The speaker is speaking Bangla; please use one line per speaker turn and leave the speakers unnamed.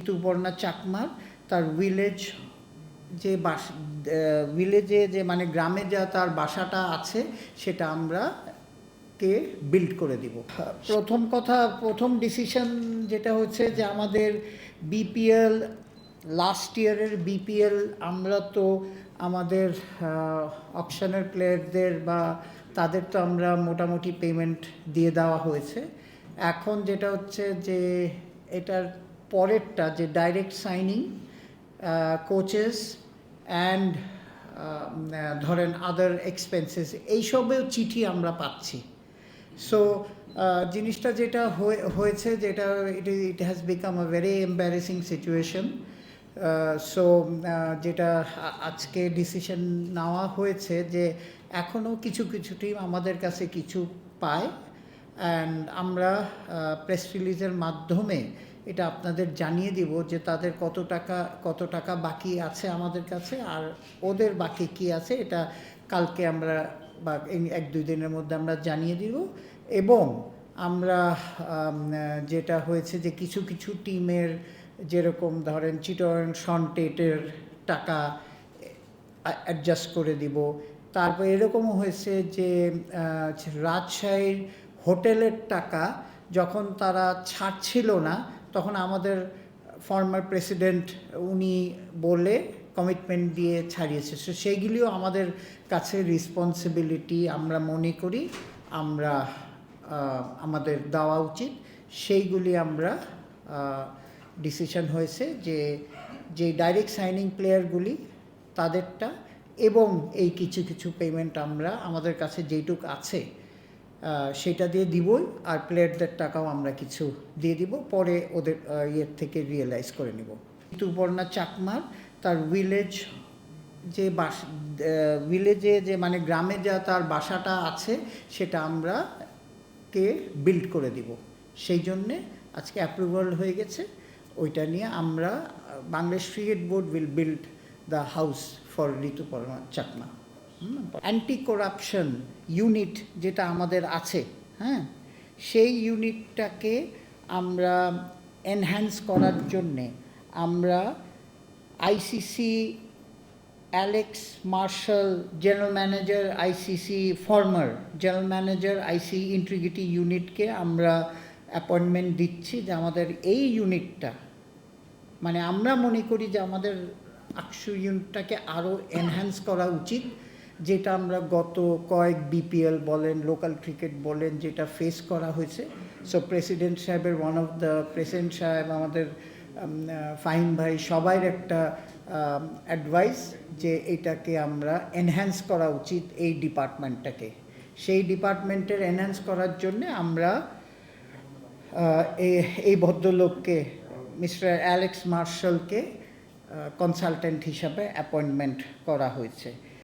ঋতুপর্ণা চাকমার, তার ভিলেজ যে বাস ভিলেজে যে মানে গ্রামে যা তার বাসাটা আছে, সেটা আমরা কে বিল্ড করে দিব। প্রথম কথা, প্রথম ডিসিশন যেটা হচ্ছে যে আমাদের বিপিএল লাস্ট ইয়ারের বিপিএল আমরা তো আমাদের অপশনের প্লেয়ারদের বা তাদের তো আমরা মোটামুটি পেমেন্ট দিয়ে দেওয়া হয়েছে। এখন যেটা হচ্ছে যে এটার পরেরটা যে ডাইরেক্ট সাইনিং কোচেস অ্যান্ড ধরেন আদার এক্সপেন্সেস এইসবেও চিঠি আমরা পাচ্ছি। সো জিনিসটা যেটা হয়ে- হয়েছে যেটা it it has become a very embarrassing situation so যেটা আজকে ডিসিশন নেওয়া হয়েছে যে এখনও কিছু কিছু টিম আমাদের কাছে কিছু পায়। অ্যান্ড আমরা প্রেস রিলিজের মাধ্যমে এটা আপনাদের জানিয়ে দিব যে তাদের কত টাকা কত টাকা বাকি আছে আমাদের কাছে আর ওদের বাকি কি আছে এটা কালকে আমরা বা এক, দুই দিনের মধ্যে আমরা জানিয়ে দিব। এবং আমরা যেটা হয়েছে যে কিছু কিছু টিমের যেরকম ধরেন চিটন সনটেটের টাকা অ্যাডজাস্ট করে দিব। তারপর এরকমও হয়েছে যে রাজশাহীর হোটেলের টাকা যখন তারা ছাড়ছিল না, তখন আমাদের ফর্মার প্রেসিডেন্ট উনি বলে কমিটমেন্ট দিয়ে ছাড়িয়েছে। সো সেইগুলিও আমাদের কাছে রেসপন্সিবিলিটি আমরা মনে করি, আমরা আমাদের দেওয়া উচিত। সেইগুলি আমরা ডিসিশন হয়েছে যে যে ডাইরেক্ট সাইনিং প্লেয়ারগুলি তাদেরটা এবং এই কিছু কিছু পেমেন্ট আমরা আমাদের কাছে যেইটুক আছে সেটা দিয়ে দিবই আর প্লেয়ারদের টাকাও আমরা কিছু দিয়ে দিব, পরে ওদের ইয়ের থেকে রিয়েলাইজ করে নিব। ঋতুপর্ণা চাকমার তার ভিলেজ যে বাস ভিলেজে যে মানে গ্রামে যা তার বাসাটা আছে সেটা আমরা কে বিল্ড করে দিব। সেই জন্যে আজকে অ্যাপ্রুভাল হয়ে গেছে। ওইটা নিয়ে আমরা Bangladesh cricket board will build the house for Rituparna Chakma. Anti corruption unit যেটা আমাদের আছে হ্যাঁ? সেই ইউনিটটাকে আমরা এনহ্যান্স করার জন্যে আমরা ICC Alex Marshall general manager ICC former general manager ICC integrity ইউনিটকে আমরা অ্যাপয়েন্টমেন্ট দিচ্ছি যে আমাদের এই ইউনিটটা মানে আমরা মনে করি যে আমাদের আকসু ইউনিটটাকে আরও এনহ্যান্স করা উচিত। যেটা আমরা গত কয়েক বিপিএল বলেন লোকাল ক্রিকেট বলেন, যেটা ফেস করা হয়েছে। সো প্রেসিডেন্ট সাহেবের ওয়ান অফ দ্য প্রেসিডেন্ট সাহেব আমাদের ফাহিম ভাই সবাইয়ের একটা অ্যাডভাইস যে এটাকে আমরা এনহ্যান্স করা উচিত এই ডিপার্টমেন্টটাকে সেই ডিপার্টমেন্টের এনহ্যান্স করার জন্যে আমরা এই ভদ্রলোককে, মিস্টার অ্যালেক্স মার্শালকে কনসালটেন্ট হিসাবে অ্যাপয়েন্টমেন্ট করা হয়েছে।